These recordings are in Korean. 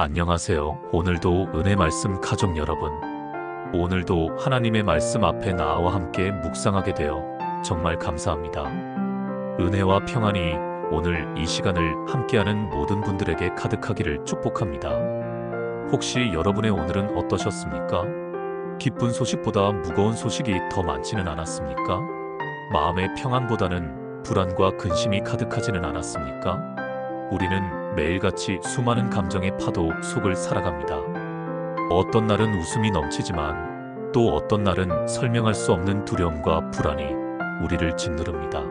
안녕하세요. 오늘도 은혜 말씀 가족 여러분. 오늘도 하나님의 말씀 앞에 나와 함께 묵상하게 되어 정말 감사합니다. 은혜와 평안이 오늘 이 시간을 함께하는 모든 분들에게 가득하기를 축복합니다. 혹시 여러분의 오늘은 어떠셨습니까? 기쁜 소식보다 무거운 소식이 더 많지는 않았습니까? 마음의 평안보다는 불안과 근심이 가득하지는 않았습니까? 우리는 매일같이 수많은 감정의 파도 속을 살아갑니다. 어떤 날은 웃음이 넘치지만 또 어떤 날은 설명할 수 없는 두려움과 불안이 우리를 짓누릅니다.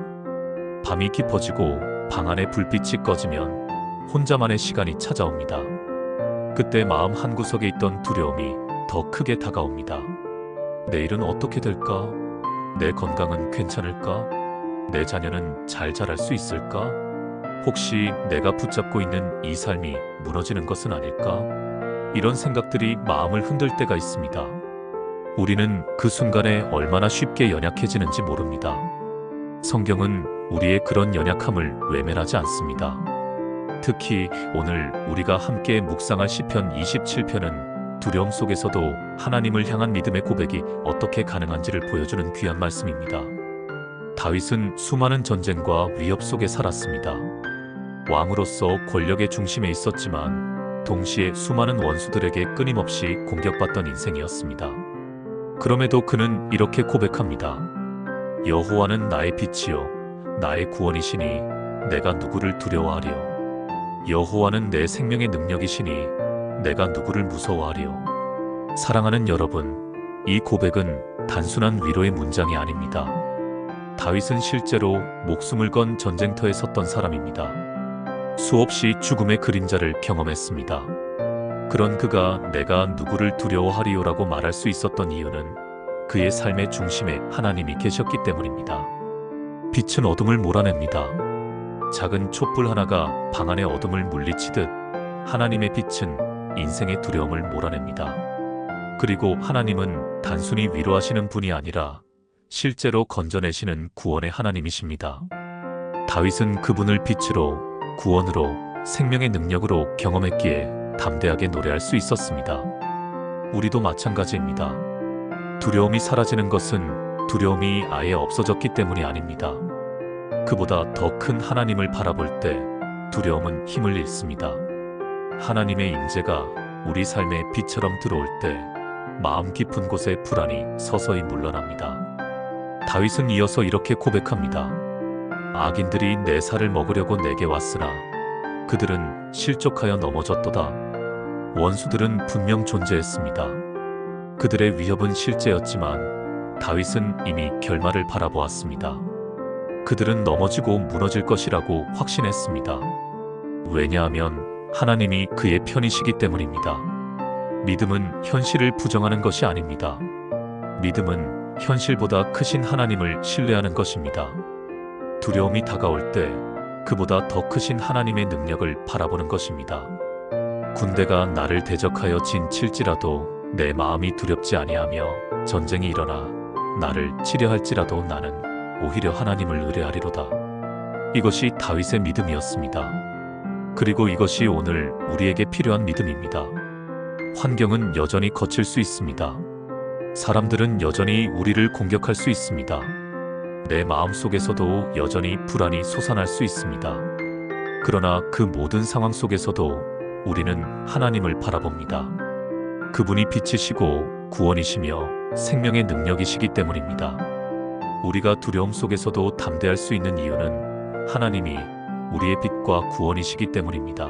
밤이 깊어지고 방 안에 불빛이 꺼지면 혼자만의 시간이 찾아옵니다. 그때 마음 한구석에 있던 두려움이 더 크게 다가옵니다. 내일은 어떻게 될까? 내 건강은 괜찮을까? 내 자녀는 잘 자랄 수 있을까? 혹시 내가 붙잡고 있는 이 삶이 무너지는 것은 아닐까? 이런 생각들이 마음을 흔들 때가 있습니다. 우리는 그 순간에 얼마나 쉽게 연약해지는지 모릅니다. 성경은 우리의 그런 연약함을 외면하지 않습니다. 특히 오늘 우리가 함께 묵상할 시편 27편은 두려움 속에서도 하나님을 향한 믿음의 고백이 어떻게 가능한지를 보여주는 귀한 말씀입니다. 다윗은 수많은 전쟁과 위협 속에 살았습니다. 왕으로서 권력의 중심에 있었지만 동시에 수많은 원수들에게 끊임없이 공격받던 인생이었습니다. 그럼에도 그는 이렇게 고백합니다. 여호와는 나의 빛이요 나의 구원이시니 내가 누구를 두려워하리요 여호와는 내 생명의 능력이시니 내가 누구를 무서워하리요 사랑하는 여러분 이 고백은 단순한 위로의 문장이 아닙니다. 다윗은 실제로 목숨을 건 전쟁터에 섰던 사람입니다. 수없이 죽음의 그림자를 경험했습니다. 그런 그가 내가 누구를 두려워하리요라고 말할 수 있었던 이유는 그의 삶의 중심에 하나님이 계셨기 때문입니다. 빛은 어둠을 몰아냅니다. 작은 촛불 하나가 방 안의 어둠을 물리치듯 하나님의 빛은 인생의 두려움을 몰아냅니다. 그리고 하나님은 단순히 위로하시는 분이 아니라 실제로 건져내시는 구원의 하나님이십니다. 다윗은 그분을 빛으로 구원으로 생명의 능력으로 경험했기에 담대하게 노래할 수 있었습니다. 우리도 마찬가지입니다. 두려움이 사라지는 것은 두려움이 아예 없어졌기 때문이 아닙니다. 그보다 더 큰 하나님을 바라볼 때 두려움은 힘을 잃습니다. 하나님의 임재가 우리 삶에 빛처럼 들어올 때 마음 깊은 곳에 불안이 서서히 물러납니다. 다윗은 이어서 이렇게 고백합니다. 악인들이 내 살을 먹으려고 내게 왔으나 그들은 실족하여 넘어졌도다. 원수들은 분명 존재했습니다. 그들의 위협은 실제였지만 다윗은 이미 결말을 바라보았습니다. 그들은 넘어지고 무너질 것이라고 확신했습니다. 왜냐하면 하나님이 그의 편이시기 때문입니다. 믿음은 현실을 부정하는 것이 아닙니다. 믿음은 현실보다 크신 하나님을 신뢰하는 것입니다. 두려움이 다가올 때 그보다 더 크신 하나님의 능력을 바라보는 것입니다. 군대가 나를 대적하여 진칠지라도 내 마음이 두렵지 아니하며 전쟁이 일어나 나를 치려 할지라도 나는 오히려 하나님을 의뢰하리로다. 이것이 다윗의 믿음이었습니다. 그리고 이것이 오늘 우리에게 필요한 믿음입니다. 환경은 여전히 거칠 수 있습니다. 사람들은 여전히 우리를 공격할 수 있습니다. 내 마음 속에서도 여전히 불안이 솟아날 수 있습니다. 그러나 그 모든 상황 속에서도 우리는 하나님을 바라봅니다. 그분이 빛이시고 구원이시며 생명의 능력이시기 때문입니다. 우리가 두려움 속에서도 담대할 수 있는 이유는 하나님이 우리의 빛과 구원이시기 때문입니다.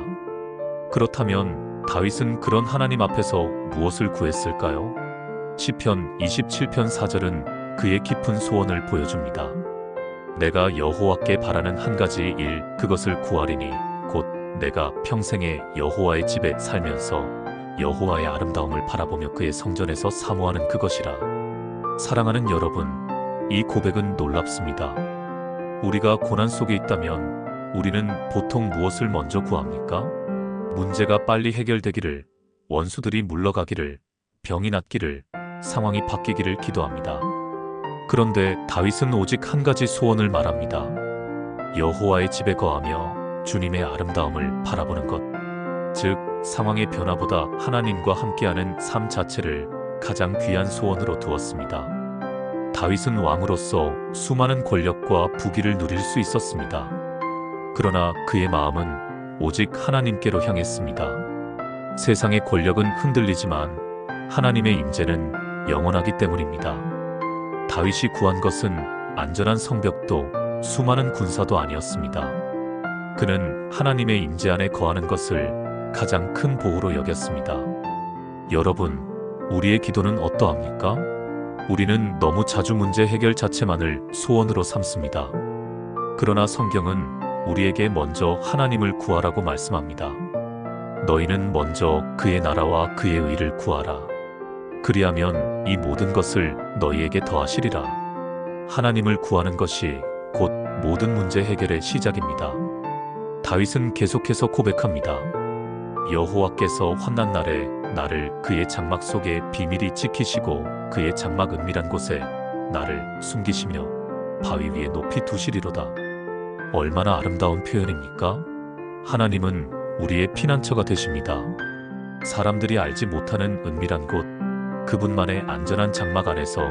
그렇다면 다윗은 그런 하나님 앞에서 무엇을 구했을까요? 시편 27편 4절은 그의 깊은 소원을 보여줍니다. 내가 여호와께 바라는 한 가지 일 그것을 구하리니 곧 내가 평생에 여호와의 집에 살면서 여호와의 아름다움을 바라보며 그의 성전에서 사모하는 그것이라. 사랑하는 여러분, 이 고백은 놀랍습니다. 우리가 고난 속에 있다면 우리는 보통 무엇을 먼저 구합니까? 문제가 빨리 해결되기를, 원수들이 물러가기를, 병이 낫기를, 상황이 바뀌기를 기도합니다. 그런데 다윗은 오직 한 가지 소원을 말합니다. 여호와의 집에 거하며 주님의 아름다움을 바라보는 것. 즉 상황의 변화보다 하나님과 함께하는 삶 자체를 가장 귀한 소원으로 두었습니다. 다윗은 왕으로서 수많은 권력과 부귀를 누릴 수 있었습니다. 그러나 그의 마음은 오직 하나님께로 향했습니다. 세상의 권력은 흔들리지만 하나님의 임재는 영원하기 때문입니다. 다윗이 구한 것은 안전한 성벽도 수많은 군사도 아니었습니다. 그는 하나님의 임재 안에 거하는 것을 가장 큰 보호로 여겼습니다. 여러분, 우리의 기도는 어떠합니까? 우리는 너무 자주 문제 해결 자체만을 소원으로 삼습니다. 그러나 성경은 우리에게 먼저 하나님을 구하라고 말씀합니다. 너희는 먼저 그의 나라와 그의 의를 구하라. 그리하면 이 모든 것을 너희에게 더하시리라. 하나님을 구하는 것이 곧 모든 문제 해결의 시작입니다. 다윗은 계속해서 고백합니다. 여호와께서 환난 날에 나를 그의 장막 속에 비밀히 지키시고 그의 장막 은밀한 곳에 나를 숨기시며 바위 위에 높이 두시리로다. 얼마나 아름다운 표현입니까? 하나님은 우리의 피난처가 되십니다. 사람들이 알지 못하는 은밀한 곳, 그분만의 안전한 장막 안에서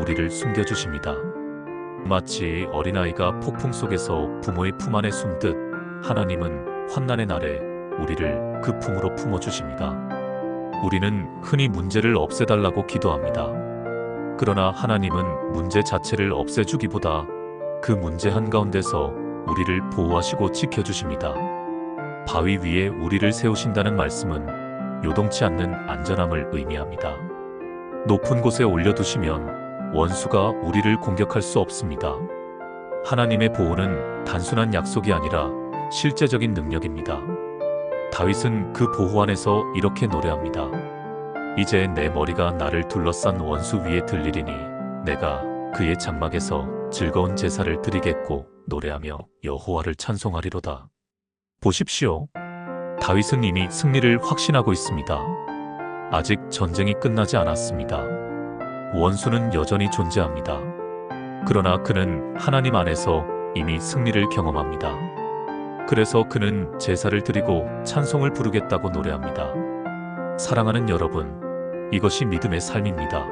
우리를 숨겨주십니다. 마치 어린아이가 폭풍 속에서 부모의 품 안에 숨듯 하나님은 환난의 날에 우리를 그 품으로 품어주십니다. 우리는 흔히 문제를 없애달라고 기도합니다. 그러나 하나님은 문제 자체를 없애주기보다 그 문제 한가운데서 우리를 보호하시고 지켜주십니다. 바위 위에 우리를 세우신다는 말씀은 요동치 않는 안전함을 의미합니다. 높은 곳에 올려두시면 원수가 우리를 공격할 수 없습니다. 하나님의 보호는 단순한 약속이 아니라 실제적인 능력입니다. 다윗은 그 보호 안에서 이렇게 노래합니다. 이제 내 머리가 나를 둘러싼 원수 위에 들리리니 내가 그의 장막에서 즐거운 제사를 드리겠고 노래하며 여호와를 찬송하리로다. 보십시오. 다윗은 이미 승리를 확신하고 있습니다. 아직 전쟁이 끝나지 않았습니다. 원수는 여전히 존재합니다. 그러나 그는 하나님 안에서 이미 승리를 경험합니다. 그래서 그는 제사를 드리고 찬송을 부르겠다고 노래합니다. 사랑하는 여러분, 이것이 믿음의 삶입니다.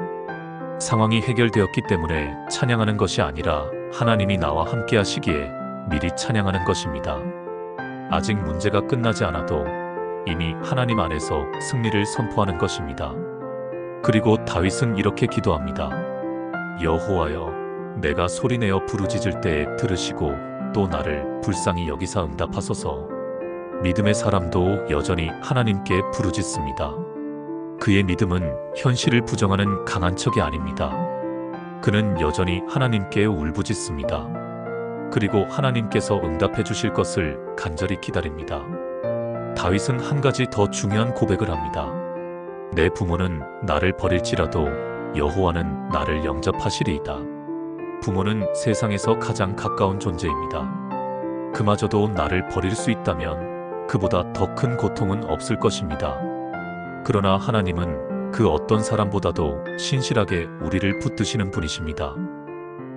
상황이 해결되었기 때문에 찬양하는 것이 아니라 하나님이 나와 함께 하시기에 미리 찬양하는 것입니다. 아직 문제가 끝나지 않아도 이미 하나님 안에서 승리를 선포하는 것입니다. 그리고 다윗은 이렇게 기도합니다. 여호와여, 내가 소리내어 부르짖을 때에 들으시고 또 나를 불쌍히 여기사 응답하소서. 믿음의 사람도 여전히 하나님께 부르짖습니다. 그의 믿음은 현실을 부정하는 강한 척이 아닙니다. 그는 여전히 하나님께 울부짖습니다. 그리고 하나님께서 응답해 주실 것을 간절히 기다립니다. 다윗은 한 가지 더 중요한 고백을 합니다. 내 부모는 나를 버릴지라도 여호와는 나를 영접하시리이다. 부모는 세상에서 가장 가까운 존재입니다. 그마저도 나를 버릴 수 있다면 그보다 더 큰 고통은 없을 것입니다. 그러나 하나님은 그 어떤 사람보다도 신실하게 우리를 붙드시는 분이십니다.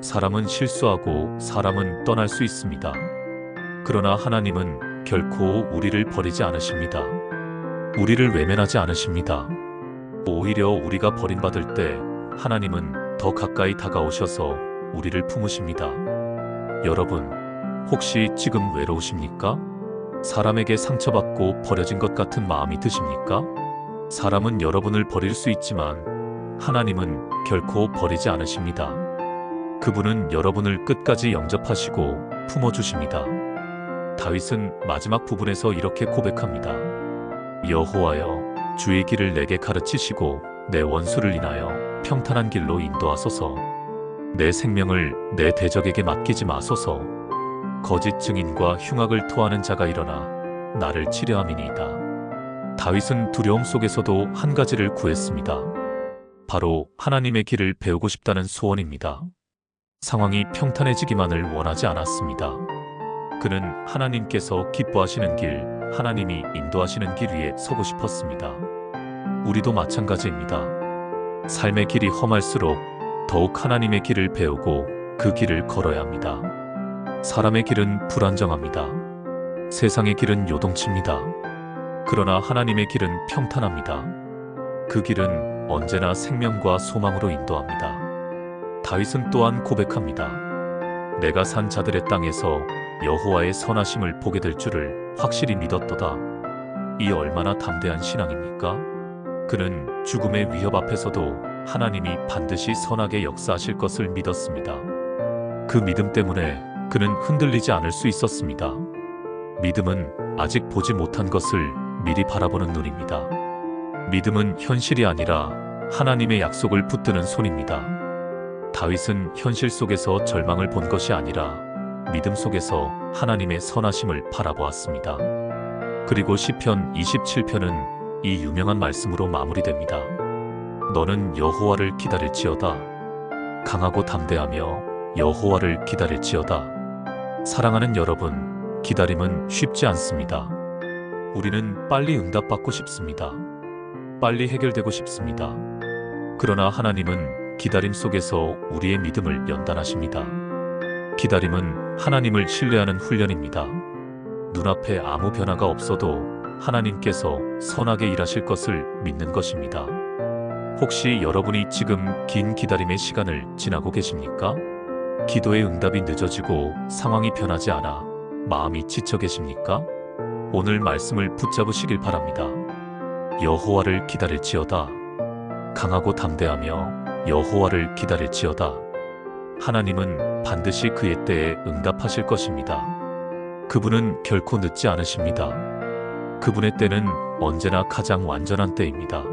사람은 실수하고 사람은 떠날 수 있습니다. 그러나 하나님은 결코 우리를 버리지 않으십니다. 우리를 외면하지 않으십니다. 오히려 우리가 버림받을 때 하나님은 더 가까이 다가오셔서 우리를 품으십니다. 여러분, 혹시 지금 외로우십니까? 사람에게 상처받고 버려진 것 같은 마음이 드십니까? 사람은 여러분을 버릴 수 있지만 하나님은 결코 버리지 않으십니다. 그분은 여러분을 끝까지 영접하시고 품어주십니다. 다윗은 마지막 부분에서 이렇게 고백합니다. 여호와여, 주의 길을 내게 가르치시고 내 원수를 인하여 평탄한 길로 인도하소서. 내 생명을 내 대적에게 맡기지 마소서. 거짓 증인과 흉악을 토하는 자가 일어나 나를 치려함이니이다. 다윗은 두려움 속에서도 한 가지를 구했습니다. 바로 하나님의 길을 배우고 싶다는 소원입니다. 상황이 평탄해지기만을 원하지 않았습니다. 그는 하나님께서 기뻐하시는 길, 하나님이 인도하시는 길 위에 서고 싶었습니다. 우리도 마찬가지입니다. 삶의 길이 험할수록 더욱 하나님의 길을 배우고 그 길을 걸어야 합니다. 사람의 길은 불안정합니다. 세상의 길은 요동칩니다. 그러나 하나님의 길은 평탄합니다. 그 길은 언제나 생명과 소망으로 인도합니다. 다윗은 또한 고백합니다. 내가 산 자들의 땅에서 여호와의 선하심을 보게 될 줄을 확실히 믿었도다. 이 얼마나 담대한 신앙입니까? 그는 죽음의 위협 앞에서도 하나님이 반드시 선하게 역사하실 것을 믿었습니다. 그 믿음 때문에 그는 흔들리지 않을 수 있었습니다. 믿음은 아직 보지 못한 것을 미리 바라보는 눈입니다. 믿음은 현실이 아니라 하나님의 약속을 붙드는 손입니다. 다윗은 현실 속에서 절망을 본 것이 아니라 믿음 속에서 하나님의 선하심을 바라보았습니다. 그리고 시편 27편은 이 유명한 말씀으로 마무리됩니다. 너는 여호와를 기다릴지어다. 강하고 담대하며 여호와를 기다릴지어다. 사랑하는 여러분, 기다림은 쉽지 않습니다. 우리는 빨리 응답받고 싶습니다. 빨리 해결되고 싶습니다. 그러나 하나님은 기다림 속에서 우리의 믿음을 연단하십니다. 기다림은 하나님을 신뢰하는 훈련입니다. 눈앞에 아무 변화가 없어도 하나님께서 선하게 일하실 것을 믿는 것입니다. 혹시 여러분이 지금 긴 기다림의 시간을 지나고 계십니까? 기도의 응답이 늦어지고 상황이 변하지 않아 마음이 지쳐 계십니까? 오늘 말씀을 붙잡으시길 바랍니다. 여호와를 기다릴지어다. 강하고 담대하며 여호와를 기다릴지어다. 하나님은 반드시 그의 때에 응답하실 것입니다. 그분은 결코 늦지 않으십니다. 그분의 때는 언제나 가장 완전한 때입니다.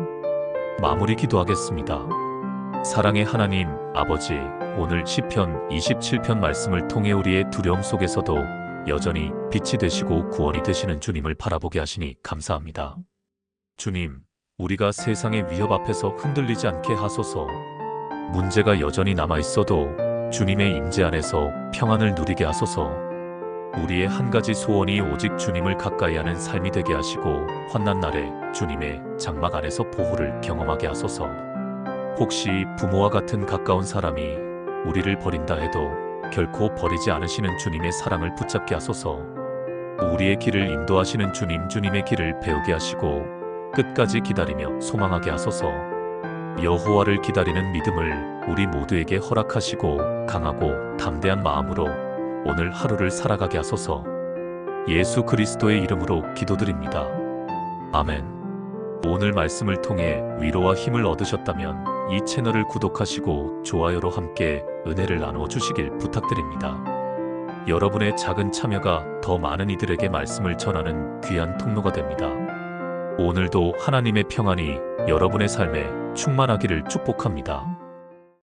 마무리 기도하겠습니다. 사랑의 하나님, 아버지, 오늘 시편 27편 말씀을 통해 우리의 두려움 속에서도 여전히 빛이 되시고 구원이 되시는 주님을 바라보게 하시니 감사합니다. 주님, 우리가 세상의 위협 앞에서 흔들리지 않게 하소서. 문제가 여전히 남아 있어도 주님의 임재 안에서 평안을 누리게 하소서. 우리의 한 가지 소원이 오직 주님을 가까이 하는 삶이 되게 하시고 환난 날에 주님의 장막 안에서 보호를 경험하게 하소서. 혹시 부모와 같은 가까운 사람이 우리를 버린다 해도 결코 버리지 않으시는 주님의 사랑을 붙잡게 하소서. 우리의 길을 인도하시는 주님 주님의 길을 배우게 하시고 끝까지 기다리며 소망하게 하소서. 여호와를 기다리는 믿음을 우리 모두에게 허락하시고 강하고 담대한 마음으로 오늘 하루를 살아가게 하소서. 예수 그리스도의 이름으로 기도드립니다. 아멘. 오늘 말씀을 통해 위로와 힘을 얻으셨다면 이 채널을 구독하시고 좋아요로 함께 은혜를 나누어 주시길 부탁드립니다. 여러분의 작은 참여가 더 많은 이들에게 말씀을 전하는 귀한 통로가 됩니다. 오늘도 하나님의 평안이 여러분의 삶에 충만하기를 축복합니다.